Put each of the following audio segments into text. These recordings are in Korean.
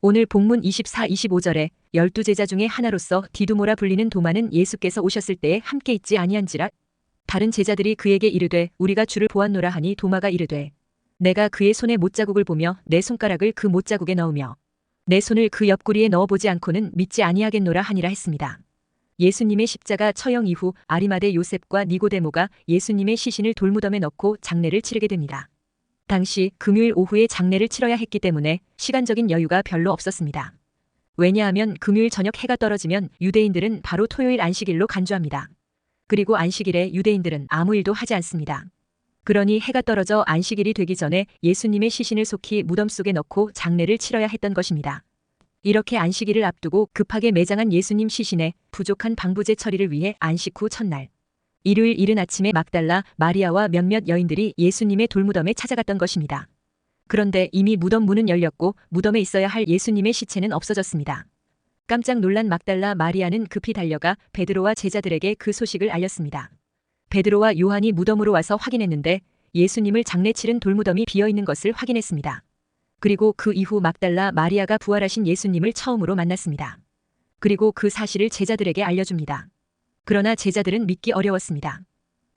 오늘 본문 24, 25절에 열두 제자 중에 하나로서 디두모라 불리는 도마는 예수께서 오셨을 때에 함께 있지 아니한지라 다른 제자들이 그에게 이르되 우리가 주를 보았노라 하니 도마가 이르되 내가 그의 손에 못자국을 보며 내 손가락을 그 못자국에 넣으며 내 손을 그 옆구리에 넣어보지 않고는 믿지 아니하겠노라 하니라 했습니다. 예수님의 십자가 처형 이후 아리마대 요셉과 니고데모가 예수님의 시신을 돌무덤에 넣고 장례를 치르게 됩니다. 당시 금요일 오후에 장례를 치러야 했기 때문에 시간적인 여유가 별로 없었습니다. 왜냐하면 금요일 저녁 해가 떨어지면 유대인들은 바로 토요일 안식일로 간주합니다. 그리고 안식일에 유대인들은 아무 일도 하지 않습니다. 그러니 해가 떨어져 안식일이 되기 전에 예수님의 시신을 속히 무덤 속에 넣고 장례를 치러야 했던 것입니다. 이렇게 안식일을 앞두고 급하게 매장한 예수님 시신에 부족한 방부제 처리를 위해 안식 후 첫날 일요일 이른 아침에 막달라 마리아와 몇몇 여인들이 예수님의 돌무덤에 찾아갔던 것입니다. 그런데 이미 무덤 문은 열렸고 무덤에 있어야 할 예수님의 시체는 없어졌습니다. 깜짝 놀란 막달라 마리아는 급히 달려가 베드로와 제자들에게 그 소식을 알렸습니다. 베드로와 요한이 무덤으로 와서 확인했는데 예수님을 장례 치른 돌무덤이 비어 있는 것을 확인했습니다. 그리고 그 이후 막달라 마리아가 부활하신 예수님을 처음으로 만났습니다. 그리고 그 사실을 제자들에게 알려줍니다. 그러나 제자들은 믿기 어려웠습니다.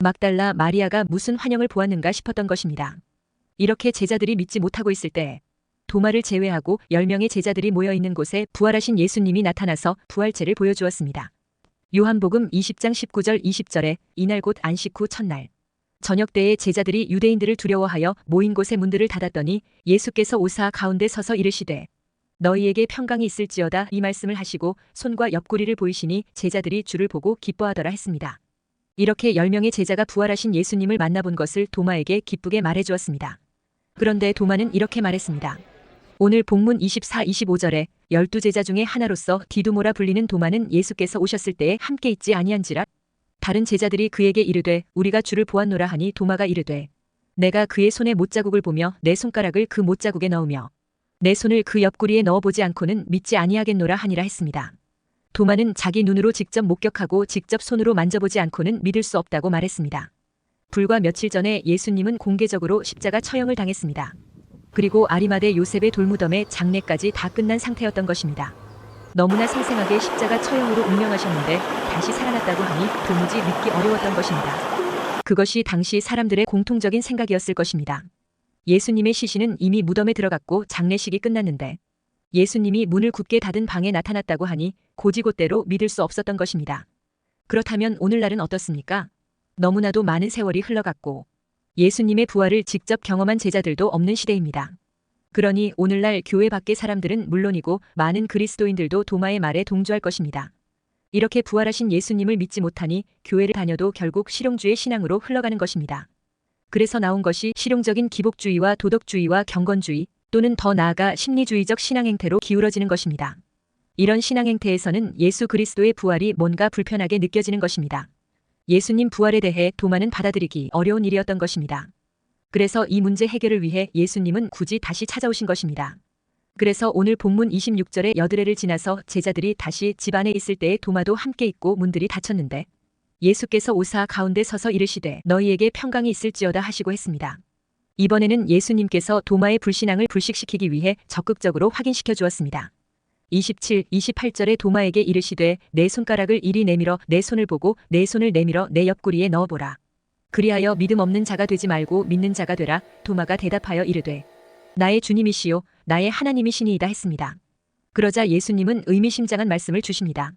막달라 마리아가 무슨 환영을 보았는가 싶었던 것입니다. 이렇게 제자들이 믿지 못하고 있을 때 도마를 제외하고 10명의 제자들이 모여 있는 곳에 부활하신 예수님이 나타나서 부활체를 보여주었습니다. 요한복음 20장 19절 20절에 이날 곧 안식 후 첫날 저녁 때에 제자들이 유대인들을 두려워하여 모인 곳의 문들을 닫았더니 예수께서 오사 가운데 서서 이르시되 너희에게 평강이 있을지어다 이 말씀을 하시고 손과 옆구리를 보이시니 제자들이 주를 보고 기뻐하더라 했습니다. 이렇게 10명의 제자가 부활하신 예수님을 만나본 것을 도마에게 기쁘게 말해주었습니다. 그런데 도마는 이렇게 말했습니다. 오늘 본문 24, 25절에 열두 제자 중에 하나로서 디두모라 불리는 도마는 예수께서 오셨을 때에 함께 있지 아니한지라 다른 제자들이 그에게 이르되 우리가 주를 보았노라 하니 도마가 이르되 내가 그의 손에 못자국을 보며 내 손가락을 그 못자국에 넣으며 내 손을 그 옆구리에 넣어보지 않고는 믿지 아니하겠노라 하니라 했습니다. 도마는 자기 눈으로 직접 목격하고 직접 손으로 만져보지 않고는 믿을 수 없다고 말했습니다. 불과 며칠 전에 예수님은 공개적으로 십자가 처형을 당했습니다. 그리고 아리마대 요셉의 돌무덤에 장례까지 다 끝난 상태였던 것입니다. 너무나 생생하게 십자가 처형으로 운명하셨는데 다시 살아났다고 하니 도무지 믿기 어려웠던 것입니다. 그것이 당시 사람들의 공통적인 생각이었을 것입니다. 예수님의 시신은 이미 무덤에 들어갔고 장례식이 끝났는데 예수님이 문을 굳게 닫은 방에 나타났다고 하니 고지곳대로 믿을 수 없었던 것입니다. 그렇다면 오늘날은 어떻습니까? 너무나도 많은 세월이 흘러갔고 예수님의 부활을 직접 경험한 제자들도 없는 시대입니다. 그러니 오늘날 교회 밖의 사람들은 물론이고 많은 그리스도인들도 도마의 말에 동조할 것입니다. 이렇게 부활하신 예수님을 믿지 못하니 교회를 다녀도 결국 실용주의 신앙으로 흘러가는 것입니다. 그래서 나온 것이 실용적인 기복주의와 도덕주의와 경건주의 또는 더 나아가 심리주의적 신앙 행태로 기울어지는 것입니다. 이런 신앙 행태에서는 예수 그리스도의 부활이 뭔가 불편하게 느껴지는 것입니다. 예수님 부활에 대해 도마는 받아들이기 어려운 일이었던 것입니다. 그래서 이 문제 해결을 위해 예수님은 굳이 다시 찾아오신 것입니다. 그래서 오늘 본문 26절에 여드레를 지나서 제자들이 다시 집 안에 있을 때에 도마도 함께 있고 문들이 닫혔는데 예수께서 오사 가운데 서서 이르시되 너희에게 평강이 있을지어다 하시고 했습니다. 이번에는 예수님께서 도마의 불신앙을 불식시키기 위해 적극적으로 확인시켜 주었습니다. 27, 28절에 도마에게 이르시되 내 손가락을 이리 내밀어 내 손을 보고 내 손을 내밀어 내 옆구리에 넣어보라. 그리하여 믿음 없는 자가 되지 말고 믿는 자가 되라. 도마가 대답하여 이르되 나의 주님이시요 나의 하나님이시니이다 했습니다. 그러자 예수님은 의미심장한 말씀을 주십니다.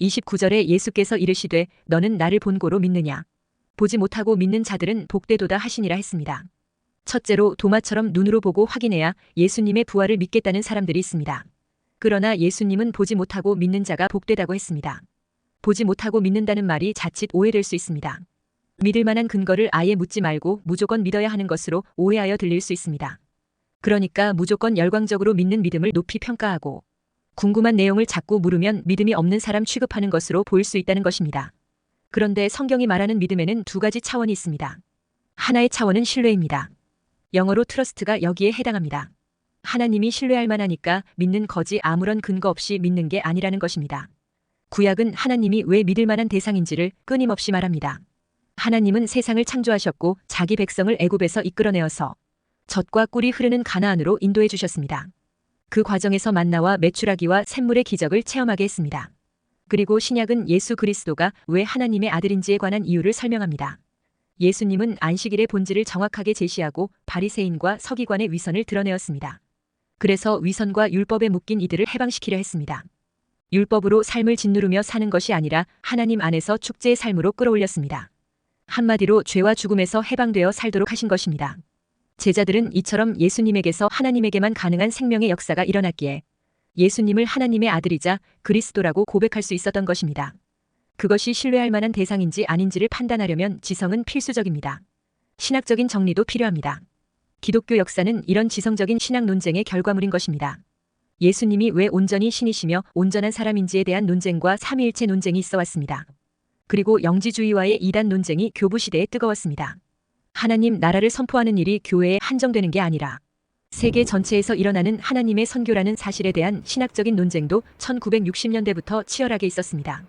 29절에 예수께서 이르시되 너는 나를 본고로 믿느냐 보지 못하고 믿는 자들은 복되도다 하시니라 했습니다. 첫째로 도마처럼 눈으로 보고 확인해야 예수님의 부활을 믿겠다는 사람들이 있습니다. 그러나 예수님은 보지 못하고 믿는 자가 복되다고 했습니다. 보지 못하고 믿는다는 말이 자칫 오해될 수 있습니다. 믿을 만한 근거를 아예 묻지 말고 무조건 믿어야 하는 것으로 오해하여 들릴 수 있습니다. 그러니까 무조건 열광적으로 믿는 믿음을 높이 평가하고 궁금한 내용을 자꾸 물으면 믿음이 없는 사람 취급하는 것으로 보일 수 있다는 것입니다. 그런데 성경이 말하는 믿음에는 두 가지 차원이 있습니다. 하나의 차원은 신뢰입니다. 영어로 트러스트가 여기에 해당합니다. 하나님이 신뢰할 만하니까 믿는 거지 아무런 근거 없이 믿는 게 아니라는 것입니다. 구약은 하나님이 왜 믿을 만한 대상인지를 끊임없이 말합니다. 하나님은 세상을 창조하셨고 자기 백성을 애굽에서 이끌어내어서 젖과 꿀이 흐르는 가나안으로 인도해 주셨습니다. 그 과정에서 만나와 메추라기와 샘물의 기적을 체험하게 했습니다. 그리고 신약은 예수 그리스도가 왜 하나님의 아들인지에 관한 이유를 설명합니다. 예수님은 안식일의 본질을 정확하게 제시하고 바리새인과 서기관의 위선을 드러내었습니다. 그래서 위선과 율법에 묶인 이들을 해방시키려 했습니다. 율법으로 삶을 짓누르며 사는 것이 아니라 하나님 안에서 축제의 삶으로 끌어올렸습니다. 한마디로 죄와 죽음에서 해방되어 살도록 하신 것입니다. 제자들은 이처럼 예수님에게서 하나님에게만 가능한 생명의 역사가 일어났기에 예수님을 하나님의 아들이자 그리스도라고 고백할 수 있었던 것입니다. 그것이 신뢰할 만한 대상인지 아닌지를 판단하려면 지성은 필수적입니다. 신학적인 정리도 필요합니다. 기독교 역사는 이런 지성적인 신학 논쟁의 결과물인 것입니다. 예수님이 왜 온전히 신이시며 온전한 사람인지에 대한 논쟁과 삼위일체 논쟁이 있어 왔습니다. 그리고 영지주의와의 이단 논쟁이 교부 시대에 뜨거웠습니다. 하나님 나라를 선포하는 일이 교회에 한정되는 게 아니라 세계 전체에서 일어나는 하나님의 선교라는 사실에 대한 신학적인 논쟁도 1960년대부터 치열하게 있었습니다.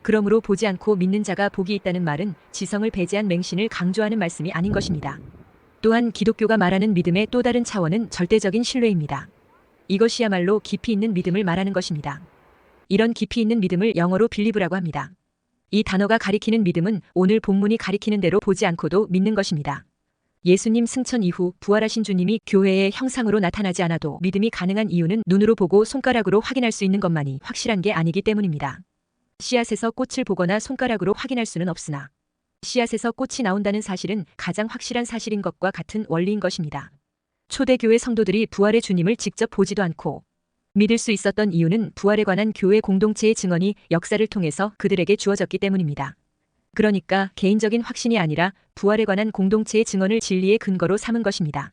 그러므로 보지 않고 믿는 자가 복이 있다는 말은 지성을 배제한 맹신을 강조하는 말씀이 아닌 것입니다. 또한 기독교가 말하는 믿음의 또 다른 차원은 절대적인 신뢰입니다. 이것이야말로 깊이 있는 믿음을 말하는 것입니다. 이런 깊이 있는 믿음을 영어로 빌리브라고 합니다. 이 단어가 가리키는 믿음은 오늘 본문이 가리키는 대로 보지 않고도 믿는 것입니다. 예수님 승천 이후 부활하신 주님이 교회의 형상으로 나타나지 않아도 믿음이 가능한 이유는 눈으로 보고 손가락으로 확인할 수 있는 것만이 확실한 게 아니기 때문입니다. 씨앗에서 꽃을 보거나 손가락으로 확인할 수는 없으나 씨앗에서 꽃이 나온다는 사실은 가장 확실한 사실인 것과 같은 원리인 것입니다. 초대교회 성도들이 부활의 주님을 직접 보지도 않고 믿을 수 있었던 이유는 부활에 관한 교회 공동체의 증언이 역사를 통해서 그들에게 주어졌기 때문입니다. 그러니까 개인적인 확신이 아니라 부활에 관한 공동체의 증언을 진리의 근거로 삼은 것입니다.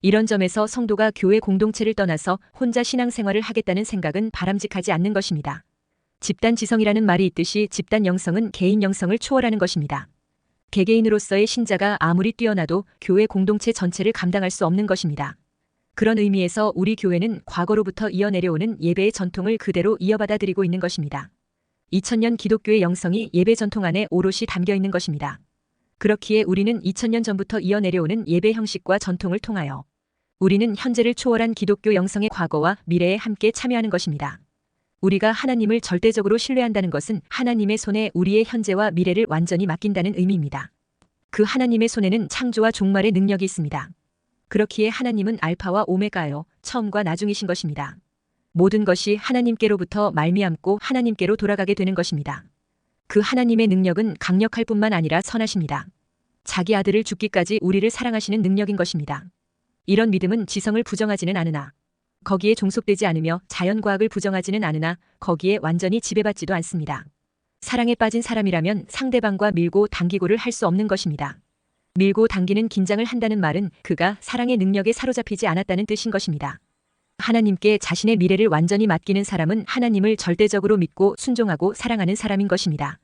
이런 점에서 성도가 교회 공동체를 떠나서 혼자 신앙생활을 하겠다는 생각은 바람직하지 않는 것입니다. 집단 지성이라는 말이 있듯이 집단 영성은 개인 영성을 초월하는 것입니다. 개개인으로서의 신자가 아무리 뛰어나도 교회 공동체 전체를 감당할 수 없는 것입니다. 그런 의미에서 우리 교회는 과거로부터 이어내려오는 예배의 전통을 그대로 이어받아 들이고 있는 것입니다. 2000년 기독교의 영성이 예배 전통 안에 오롯이 담겨 있는 것입니다. 그렇기에 우리는 2000년 전부터 이어내려오는 예배 형식과 전통을 통하여 우리는 현재를 초월한 기독교 영성의 과거와 미래에 함께 참여하는 것입니다. 우리가 하나님을 절대적으로 신뢰한다는 것은 하나님의 손에 우리의 현재와 미래를 완전히 맡긴다는 의미입니다. 그 하나님의 손에는 창조와 종말의 능력이 있습니다. 그렇기에 하나님은 알파와 오메가요, 처음과 나중이신 것입니다. 모든 것이 하나님께로부터 말미암고 하나님께로 돌아가게 되는 것입니다. 그 하나님의 능력은 강력할 뿐만 아니라 선하십니다. 자기 아들을 죽기까지 우리를 사랑하시는 능력인 것입니다. 이런 믿음은 지성을 부정하지는 않으나 거기에 종속되지 않으며 자연과학을 부정하지는 않으나 거기에 완전히 지배받지도 않습니다. 사랑에 빠진 사람이라면 상대방과 밀고 당기고를 할 수 없는 것입니다. 밀고 당기는 긴장을 한다는 말은 그가 사랑의 능력에 사로잡히지 않았다는 뜻인 것입니다. 하나님께 자신의 미래를 완전히 맡기는 사람은 하나님을 절대적으로 믿고 순종하고 사랑하는 사람인 것입니다.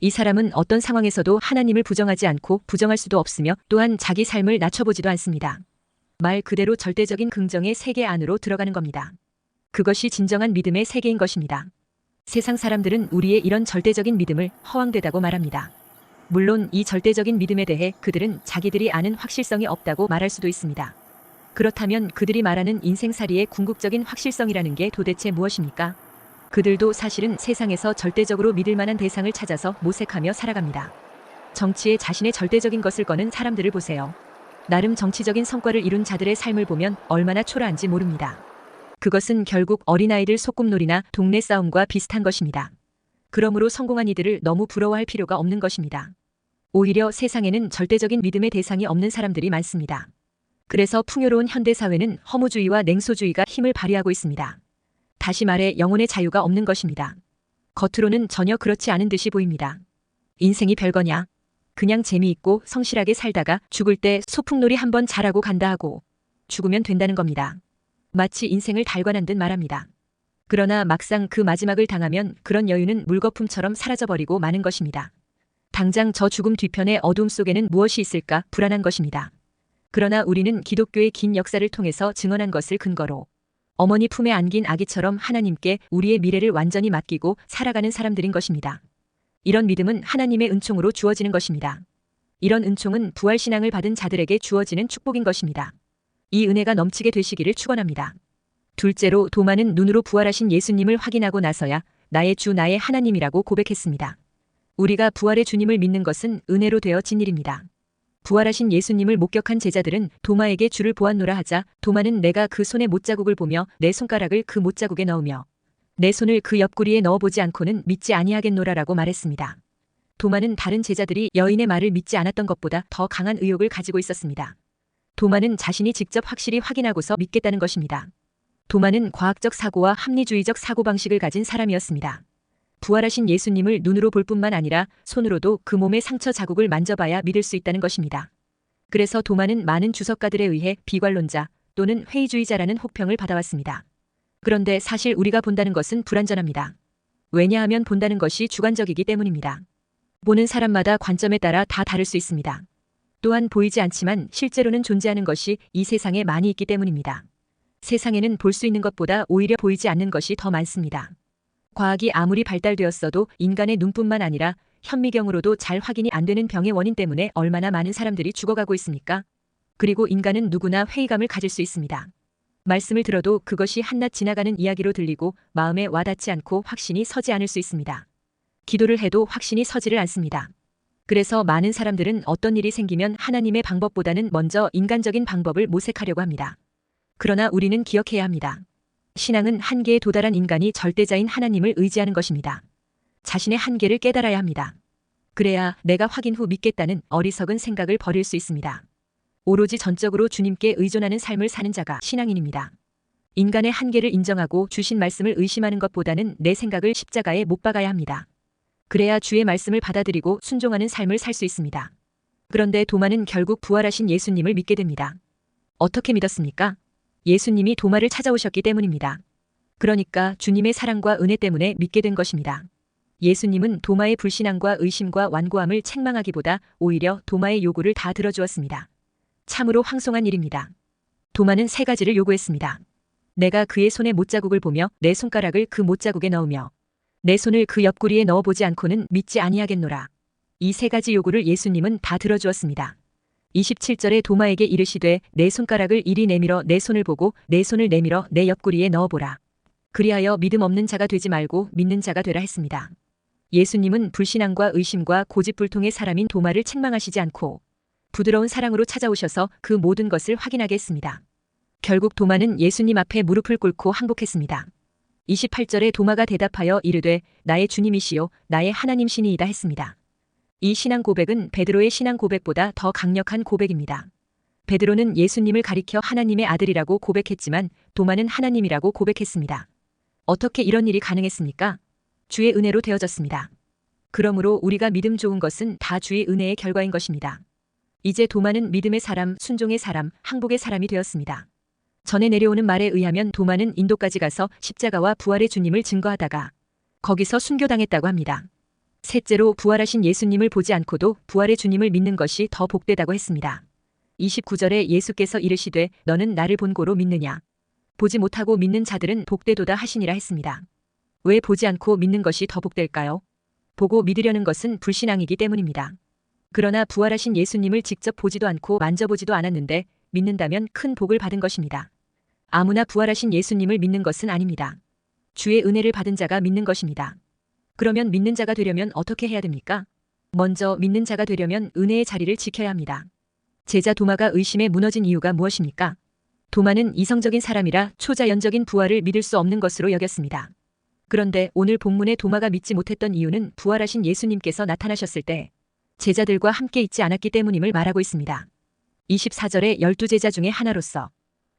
이 사람은 어떤 상황에서도 하나님을 부정하지 않고 부정할 수도 없으며 또한 자기 삶을 낮춰보지도 않습니다. 말 그대로 절대적인 긍정의 세계 안으로 들어가는 겁니다. 그것이 진정한 믿음의 세계인 것입니다. 세상 사람들은 우리의 이런 절대적인 믿음을 허황되다고 말합니다. 물론 이 절대적인 믿음에 대해 그들은 자기들이 아는 확실성이 없다고 말할 수도 있습니다. 그렇다면 그들이 말하는 인생살이의 궁극적인 확실성이라는 게 도대체 무엇입니까? 그들도 사실은 세상에서 절대적으로 믿을 만한 대상을 찾아서 모색하며 살아갑니다. 정치에 자신의 절대적인 것을 거는 사람들을 보세요. 나름 정치적인 성과를 이룬 자들의 삶을 보면 얼마나 초라한지 모릅니다. 그것은 결국 어린아이들 소꿉놀이나 동네 싸움과 비슷한 것입니다. 그러므로 성공한 이들을 너무 부러워할 필요가 없는 것입니다. 오히려 세상에는 절대적인 믿음의 대상이 없는 사람들이 많습니다. 그래서 풍요로운 현대사회는 허무주의와 냉소주의가 힘을 발휘하고 있습니다. 다시 말해 영혼의 자유가 없는 것입니다. 겉으로는 전혀 그렇지 않은 듯이 보입니다. 인생이 별거냐? 그냥 재미있고 성실하게 살다가 죽을 때 소풍놀이 한번 잘하고 간다 하고 죽으면 된다는 겁니다. 마치 인생을 달관한 듯 말합니다. 그러나 막상 그 마지막을 당하면 그런 여유는 물거품처럼 사라져버리고 마는 것입니다. 당장 저 죽음 뒤편의 어둠 속에는 무엇이 있을까 불안한 것입니다. 그러나 우리는 기독교의 긴 역사를 통해서 증언한 것을 근거로 어머니 품에 안긴 아기처럼 하나님께 우리의 미래를 완전히 맡기고 살아가는 사람들인 것입니다. 이런 믿음은 하나님의 은총으로 주어지는 것입니다. 이런 은총은 부활신앙을 받은 자들에게 주어지는 축복인 것입니다. 이 은혜가 넘치게 되시기를 축원합니다. 둘째로 도마는 눈으로 부활하신 예수님을 확인하고 나서야 나의 주 나의 하나님이라고 고백했습니다. 우리가 부활의 주님을 믿는 것은 은혜로 되어진 일입니다. 부활하신 예수님을 목격한 제자들은 도마에게 주를 보았노라 하자 도마는 내가 그 손의 못자국을 보며 내 손가락을 그 못자국에 넣으며 내 손을 그 옆구리에 넣어보지 않고는 믿지 아니하겠노라라고 말했습니다. 도마는 다른 제자들이 여인의 말을 믿지 않았던 것보다 더 강한 의욕을 가지고 있었습니다. 도마는 자신이 직접 확실히 확인하고서 믿겠다는 것입니다. 도마는 과학적 사고와 합리주의적 사고방식을 가진 사람이었습니다. 부활하신 예수님을 눈으로 볼 뿐만 아니라 손으로도 그 몸의 상처 자국을 만져봐야 믿을 수 있다는 것입니다. 그래서 도마는 많은 주석가들에 의해 비관론자 또는 회의주의자라는 혹평을 받아왔습니다. 그런데 사실 우리가 본다는 것은 불완전합니다. 왜냐하면 본다는 것이 주관적이기 때문입니다. 보는 사람마다 관점에 따라 다 다를 수 있습니다. 또한 보이지 않지만 실제로는 존재하는 것이 이 세상에 많이 있기 때문입니다. 세상에는 볼 수 있는 것보다 오히려 보이지 않는 것이 더 많습니다. 과학이 아무리 발달되었어도 인간의 눈뿐만 아니라 현미경으로도 잘 확인이 안 되는 병의 원인 때문에 얼마나 많은 사람들이 죽어가고 있습니까? 그리고 인간은 누구나 회의감을 가질 수 있습니다. 말씀을 들어도 그것이 한낱 지나가는 이야기로 들리고 마음에 와닿지 않고 확신이 서지 않을 수 있습니다. 기도를 해도 확신이 서지를 않습니다. 그래서 많은 사람들은 어떤 일이 생기면 하나님의 방법보다는 먼저 인간적인 방법을 모색하려고 합니다. 그러나 우리는 기억해야 합니다. 신앙은 한계에 도달한 인간이 절대자인 하나님을 의지하는 것입니다. 자신의 한계를 깨달아야 합니다. 그래야 내가 확인 후 믿겠다는 어리석은 생각을 버릴 수 있습니다. 오로지 전적으로 주님께 의존하는 삶을 사는 자가 신앙인입니다. 인간의 한계를 인정하고 주신 말씀을 의심하는 것보다는 내 생각을 십자가에 못 박아야 합니다. 그래야 주의 말씀을 받아들이고 순종하는 삶을 살 수 있습니다. 그런데 도마는 결국 부활하신 예수님을 믿게 됩니다. 어떻게 믿었습니까? 예수님이 도마를 찾아오셨기 때문입니다. 그러니까 주님의 사랑과 은혜 때문에 믿게 된 것입니다. 예수님은 도마의 불신앙과 의심과 완고함을 책망하기보다 오히려 도마의 요구를 다 들어주었습니다. 참으로 황송한 일입니다. 도마는 세 가지를 요구했습니다. 내가 그의 손의 못자국을 보며 내 손가락을 그 못자국에 넣으며 내 손을 그 옆구리에 넣어보지 않고는 믿지 아니하겠노라. 이 세 가지 요구를 예수님은 다 들어주었습니다. 27절에 도마에게 이르시되 내 손가락을 이리 내밀어 내 손을 보고 내 손을 내밀어 내 옆구리에 넣어보라. 그리하여 믿음 없는 자가 되지 말고 믿는 자가 되라 했습니다. 예수님은 불신앙과 의심과 고집불통의 사람인 도마를 책망하시지 않고 부드러운 사랑으로 찾아오셔서 그 모든 것을 확인하게 했습니다. 결국 도마는 예수님 앞에 무릎을 꿇고 항복했습니다. 28절에 도마가 대답하여 이르되 나의 주님이시요 나의 하나님시니이다 했습니다. 이 신앙 고백은 베드로의 신앙 고백보다 더 강력한 고백입니다. 베드로는 예수님을 가리켜 하나님의 아들이라고 고백했지만 도마는 하나님이라고 고백했습니다. 어떻게 이런 일이 가능했습니까? 주의 은혜로 되어졌습니다. 그러므로 우리가 믿음 좋은 것은 다 주의 은혜의 결과인 것입니다. 이제 도마는 믿음의 사람, 순종의 사람, 항복의 사람이 되었습니다. 전에 내려오는 말에 의하면 도마는 인도까지 가서 십자가와 부활의 주님을 증거하다가 거기서 순교당했다고 합니다. 셋째로 부활하신 예수님을 보지 않고도 부활의 주님을 믿는 것이 더 복되다고 했습니다. 29절에 예수께서 이르시되 너는 나를 본고로 믿느냐. 보지 못하고 믿는 자들은 복되도다 하시니라 했습니다. 왜 보지 않고 믿는 것이 더 복될까요? 보고 믿으려는 것은 불신앙이기 때문입니다. 그러나 부활하신 예수님을 직접 보지도 않고 만져보지도 않았는데 믿는다면 큰 복을 받은 것입니다. 아무나 부활하신 예수님을 믿는 것은 아닙니다. 주의 은혜를 받은 자가 믿는 것입니다. 그러면 믿는 자가 되려면 어떻게 해야 됩니까? 먼저 믿는 자가 되려면 은혜의 자리를 지켜야 합니다. 제자 도마가 의심에 무너진 이유가 무엇입니까? 도마는 이성적인 사람이라 초자연적인 부활을 믿을 수 없는 것으로 여겼습니다. 그런데 오늘 본문의 도마가 믿지 못했던 이유는 부활하신 예수님께서 나타나셨을 때 제자들과 함께 있지 않았기 때문임을 말하고 있습니다. 24절에 열두 제자 중에 하나로서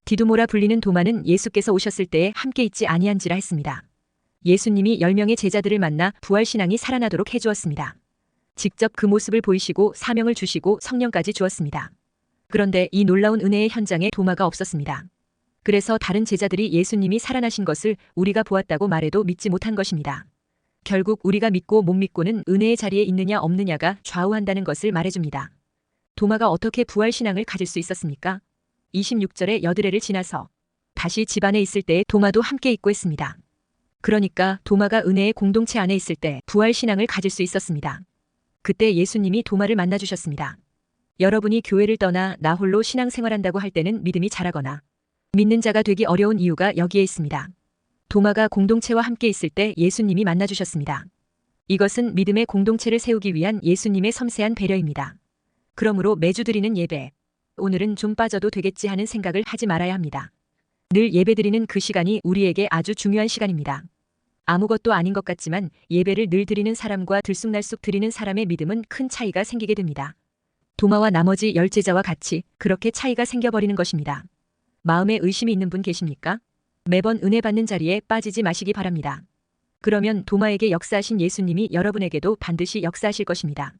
디두모라 불리는 도마는 예수께서 오셨을 때에 함께 있지 아니한지라 했습니다. 예수님이 10명의 제자들을 만나 부활신앙이 살아나도록 해주었습니다. 직접 그 모습을 보이시고 사명을 주시고 성령까지 주었습니다. 그런데 이 놀라운 은혜의 현장에 도마가 없었습니다. 그래서 다른 제자들이 예수님이 살아나신 것을 우리가 보았다고 말해도 믿지 못한 것입니다. 결국 우리가 믿고 못 믿고는 은혜의 자리에 있느냐 없느냐가 좌우한다는 것을 말해줍니다. 도마가 어떻게 부활신앙을 가질 수 있었습니까? 26절에 여드레를 지나서 다시 집안에 있을 때 도마도 함께 있고 했습니다. 그러니까 도마가 은혜의 공동체 안에 있을 때 부활 신앙을 가질 수 있었습니다. 그때 예수님이 도마를 만나 주셨습니다. 여러분이 교회를 떠나 나 홀로 신앙생활한다고 할 때는 믿음이 자라거나 믿는 자가 되기 어려운 이유가 여기에 있습니다. 도마가 공동체와 함께 있을 때 예수님이 만나주셨습니다. 이것은 믿음의 공동체를 세우기 위한 예수님의 섬세한 배려입니다. 그러므로 매주 드리는 예배, 오늘은 좀 빠져도 되겠지 하는 생각을 하지 말아야 합니다. 늘 예배 드리는 그 시간이 우리에게 아주 중요한 시간입니다. 아무것도 아닌 것 같지만 예배를 늘 드리는 사람과 들쑥날쑥 드리는 사람의 믿음은 큰 차이가 생기게 됩니다. 도마와 나머지 열 제자와 같이 그렇게 차이가 생겨버리는 것입니다. 마음에 의심이 있는 분 계십니까? 매번 은혜 받는 자리에 빠지지 마시기 바랍니다. 그러면 도마에게 역사하신 예수님이 여러분에게도 반드시 역사하실 것입니다.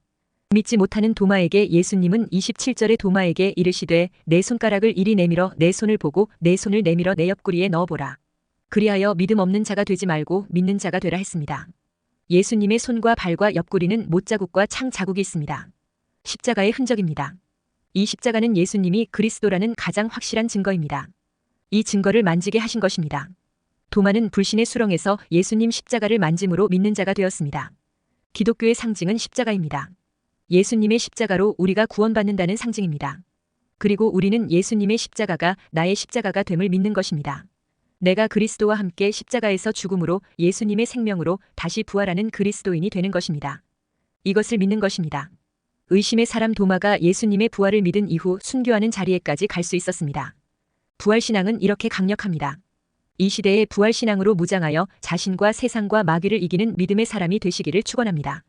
믿지 못하는 도마에게 예수님은 27절에 도마에게 이르시되 내 손가락을 이리 내밀어 내 손을 보고 내 손을 내밀어 내 옆구리에 넣어보라. 그리하여 믿음 없는 자가 되지 말고 믿는 자가 되라 했습니다. 예수님의 손과 발과 옆구리는 못자국과 창 자국이 있습니다. 십자가의 흔적입니다. 이 십자가는 예수님이 그리스도라는 가장 확실한 증거입니다. 이 증거를 만지게 하신 것입니다. 도마는 불신의 수렁에서 예수님 십자가를 만짐으로 믿는 자가 되었습니다. 기독교의 상징은 십자가입니다. 예수님의 십자가로 우리가 구원받는다는 상징입니다. 그리고 우리는 예수님의 십자가가 나의 십자가가 됨을 믿는 것입니다. 내가 그리스도와 함께 십자가에서 죽음으로 예수님의 생명으로 다시 부활하는 그리스도인이 되는 것입니다. 이것을 믿는 것입니다. 의심의 사람 도마가 예수님의 부활을 믿은 이후 순교하는 자리에까지 갈 수 있었습니다. 부활신앙은 이렇게 강력합니다. 이 시대의 부활신앙으로 무장하여 자신과 세상과 마귀를 이기는 믿음의 사람이 되시기를 축원합니다.